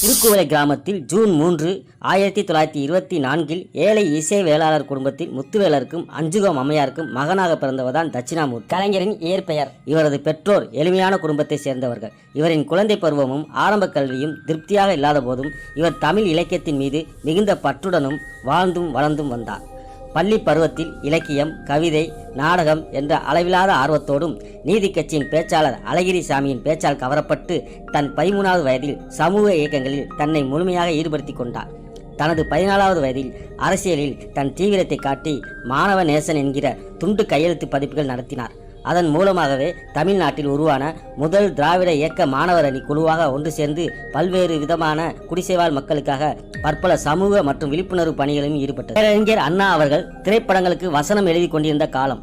திருக்குவளை கிராமத்தில் ஜூன் மூன்று ஆயிரத்தி தொள்ளாயிரத்தி இருபத்தி நான்கில் ஏழை இசை வேளாளர் குடும்பத்தில் முத்துவேலருக்கும் அஞ்சுகம் அம்மையாருக்கும் மகனாக பிறந்தவர்தான் தட்சிணாமூர்த்தி. கலைஞரின் இயற்பெயர். இவரது பெற்றோர் எளிமையான குடும்பத்தை சேர்ந்தவர்கள். இவரின் குழந்தை பருவமும் ஆரம்ப கல்வியும் திருப்தியாக இல்லாத போதும் இவர் தமிழ் இலக்கியத்தின் மீது மிகுந்த பற்றுடனும் வாழ்ந்தும் வளர்ந்தும் வந்தார். பள்ளி பருவத்தில் இலக்கியம் கவிதை நாடகம் என்ற அளவிலாத ஆர்வத்தோடும் நீதி கட்சியின் பேச்சாளர் அழகிரி சாமியின் பேச்சால் கவரப்பட்டு தன் பதிமூணாவது வயதில் சமூக இயக்கங்களில் தன்னை முழுமையாக ஈடுபடுத்திக் கொண்டார். தனது பதினாலாவது வயதில் அரசியலில் தன் தீவிரத்தை காட்டி மாணவ நேசன் என்கிற துண்டு கையெழுத்து பதிப்புகள் நடத்தினார். அதன் மூலமாகவே தமிழ்நாட்டில் உருவான முதல் திராவிட இயக்க மாணவர் அணி குழுவாக ஒன்று சேர்ந்து பல்வேறு விதமான குடிசைவாழ் மக்களுக்காக பற்பல சமூக மற்றும் விழிப்புணர்வு பணிகளிலும் ஈடுபட்டது. பேரறிஞர் அண்ணா அவர்கள் திரைப்படங்களுக்கு வசனம் எழுதி கொண்டிருந்த காலம்.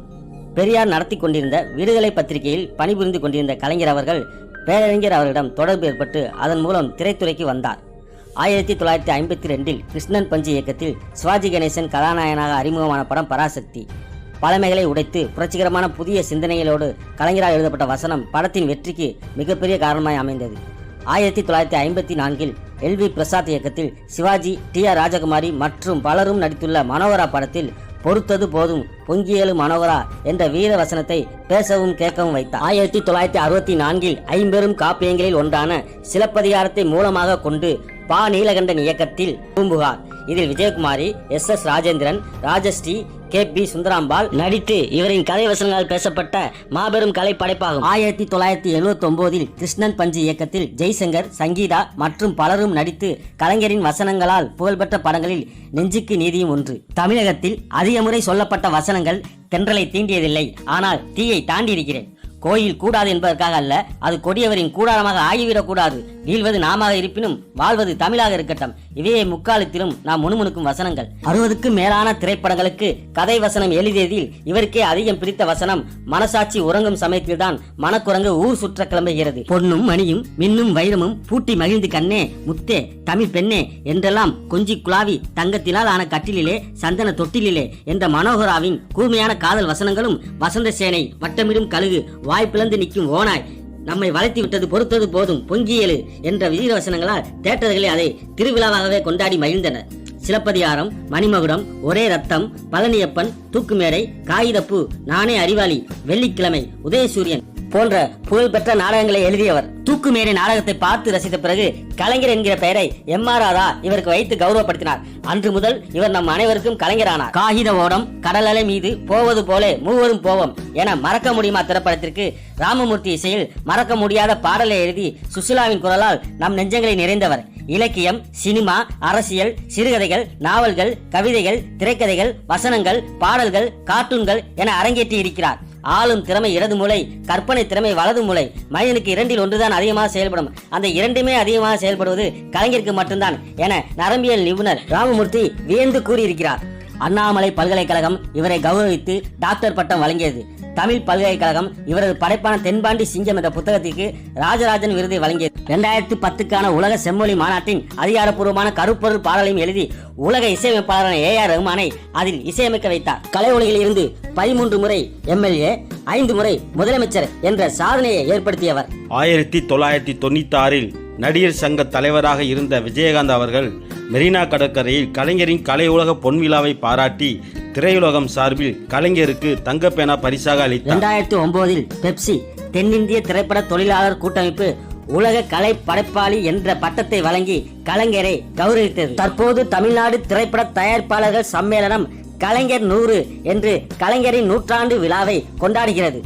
பெரியார் நடத்தி கொண்டிருந்த விடுதலை பத்திரிகையில் பணிபுரிந்து கொண்டிருந்த கலைஞர் அவர்கள் பேரறிஞர் அவர்களிடம் தொடர்பு ஏற்பட்டு அதன் மூலம் திரைத்துறைக்கு வந்தார். ஆயிரத்தி தொள்ளாயிரத்தி ஐம்பத்தி ரெண்டில் கிருஷ்ணன் பஞ்சு இயக்கத்தில் சிவாஜி கணேசன் கதாநாயகனாக அறிமுகமான படம் பராசக்தி. பழமைகளை உடைத்து புரட்சிகரமான புதிய சிந்தனைகளோடு கலைஞரால் எழுதப்பட்ட வசனம் படத்தின் வெற்றிக்கு மிகப்பெரிய காரணமாய் அமைந்தது. ஆயிரத்தி தொள்ளாயிரத்தி ஐம்பத்தி நான்கில் எல். வி. பிரசாத் இயக்கத்தில் சிவாஜி டி. ஆர். ராஜகுமாரி மற்றும் பலரும் நடித்துள்ள மனோகரா படத்தில் பொறுத்தது போதும் பொங்கியலு மனோகரா என்ற வீர வசனத்தை பேசவும் கேட்கவும் வைத்தார். ஆயிரத்தி தொள்ளாயிரத்தி அறுபத்தி நான்கில் ஐம்பெரும் காப்பியங்களில் ஒன்றான சிலப்பதிகாரத்தை மூலமாக கொண்டு பா. நீலகண்டன் இயக்கத்தில் பூம்புகார். இதில் Vijayakumari S. S. Rajendran Rajasree K B Sundarambal நடித்து இவரின் கதை வசனங்களால் பேசப்பட்ட மாபெரும் கலை படைப்பாகும். ஆயிரத்தி தொள்ளாயிரத்தி எழுபத்தி ஒன்பதில் கிருஷ்ணன் பஞ்சு இயக்கத்தில் ஜெய்சங்கர் சங்கீதா மற்றும் பலரும் நடித்து கலைஞரின் வசனங்களால் புகழ்பெற்ற படங்களில் நெஞ்சுக்கு நீதியும் ஒன்று. தமிழகத்தில் அதிக முறை சொல்லப்பட்ட வசனங்கள் தென்றலை தீண்டியதில்லை. ஆனால் தீயை தாண்டி இருக்கிறேன் கோயில் கூடாது என்பதற்காக அல்ல அது கொடியவரின் கூடாரமாக ஆகிவிடக்கூடாது. வீழ்வது நாமாக இருப்பினும் வாழ்வது தமிழாக இருக்கட்டும். இவையே முக்காலத்திலும் நாம் முணுமுணுக்கும் வசனங்கள். அறுபதுக்கும் மேலான திரைப்படங்களுக்கு கதை வசனம் எழுதியதில் இவருக்கே அதிகம் பிடித்த வசனம் மனசாட்சி உறங்கும் சமயத்தில்தான் மனக்குரங்கு ஊர் சுற்ற கிளம்புகிறது. பொன்னும் மணியும் மின்னும் வைரமும் பூட்டி மகிழ்ந்து கண்ணே முத்தே தமிழ் பெண்ணே என்றெல்லாம் கொஞ்சி குழாவி தங்கத்தினால் ஆன கட்டிலிலே சந்தன தொட்டிலிலே என்ற மனோகராவின் கூர்மையான காதல் வசனங்களும் வசந்த சேனை வட்டமிடும் கழுகு வாய் பிளந்து நிற்கும் ஓனாய் நம்மை வளர்த்தி விட்டது பொறுத்தது போதும் பொங்கியலு என்ற வீர வசனங்களால் தேட்டர்களை அதை திருவிழாவாகவே கொண்டாடி மகிழ்ந்தனர். சிலப்பதிகாரம் மணிமகுடம் ஒரே ரத்தம் பழனியப்பன் தூக்குமேடை காகிதப்பு நானே அறிவாளி வெள்ளிக்கிழமை உதயசூரியன். போன்ற புகழ்பெற்ற நாடகங்களை எழுதியவர். தூக்குமேனி நாடகத்தை பார்த்து ரசித்த பிறகு கலைஞர் என்கிற பெயரை எம் ஆர் ராதா இவருக்கு வைத்து கௌரவப்படுத்தினார். அன்று முதல் இவர் நம் அனைவருக்கும் கலைஞரானார். காகித ஓடம் கடல் அலை மீது போவது போலே மூவரும் போவோம் என மறக்க முடியுமா திரைப்படத்திற்கு? ராமமூர்த்தி இசையில் மறக்க முடியாத பாடலை எழுதி சுசிலாவின் குரலால் நம் நெஞ்சங்களை நிறைந்தவர். இலக்கியம் சினிமா அரசியல் சிறுகதைகள் நாவல்கள் கவிதைகள் திரைக்கதைகள் வசனங்கள் பாடல்கள் கார்ட்டூன்கள் என அரங்கேற்றி இருக்கிறார் ஆளும் திறமை இடது மூளை கற்பனை திறமை வலது மூளை. மனிதனுக்கு இரண்டில் ஒன்றுதான் அதிகமாக செயல்படும். அந்த இரண்டுமே அதிகமாக செயல்படுவது கலைஞருக்கு மட்டும்தான் என நரம்பியல் நிபுணர் ராமமூர்த்தி வியந்து கூறியிருக்கிறார். அண்ணாமலை பல்கலைக்கழகம் இவரை கௌரவித்து டாக்டர் பட்டம் வழங்கியது. தமிழ் பல்கலைக்கழகம் இவரது படைப்பான தென்பாண்டி சிங்கம் என்ற புத்தகத்திற்கு ராஜராஜன் விருதை வழங்கியது. இரண்டாயிரத்தி பத்துக்கான உலக செம்மொழி மாநாட்டின் அதிகாரப்பூர்வமான கருப்பொருள் பாடலையும் எழுதி உலக இசையமைப்பாளரான ஏ ஆர் ரஹ்மானை அதில் இசையமைக்க வைத்தார். கலை உலகில் இருந்து பதிமூன்று முறை எம்எல்ஏ ஐந்து முறை முதலமைச்சர் என்ற சாதனையை ஏற்படுத்தியவர். ஆயிரத்தி தொள்ளாயிரத்தி தொண்ணூத்தி ஆறில் நடிகர் சங்க தலைவராக இருந்த விஜயகாந்த் அவர்கள் மெரினா கடற்கரையில் கலைஞரின் கலை உலக பொன்விழாவை பாராட்டி திரையுலகம் சார்பில் கலைஞருக்கு தங்கப்பேனா பரிசாக அளித்தார். இரண்டாயிரத்தி ஒன்பதில் பெப்சி தென்னிந்திய திரைப்பட தொழிலாளர் கூட்டமைப்பு உலக கலை படைப்பாளி என்ற பட்டத்தை வழங்கி கலைஞரை கௌரவித்தது. தற்போது தமிழ்நாடு திரைப்பட தயாரிப்பாளர்கள் சம்மேளனம் கலைஞர் நூறு என்று கலைஞரின் நூற்றாண்டு விழாவை கொண்டாடுகிறது.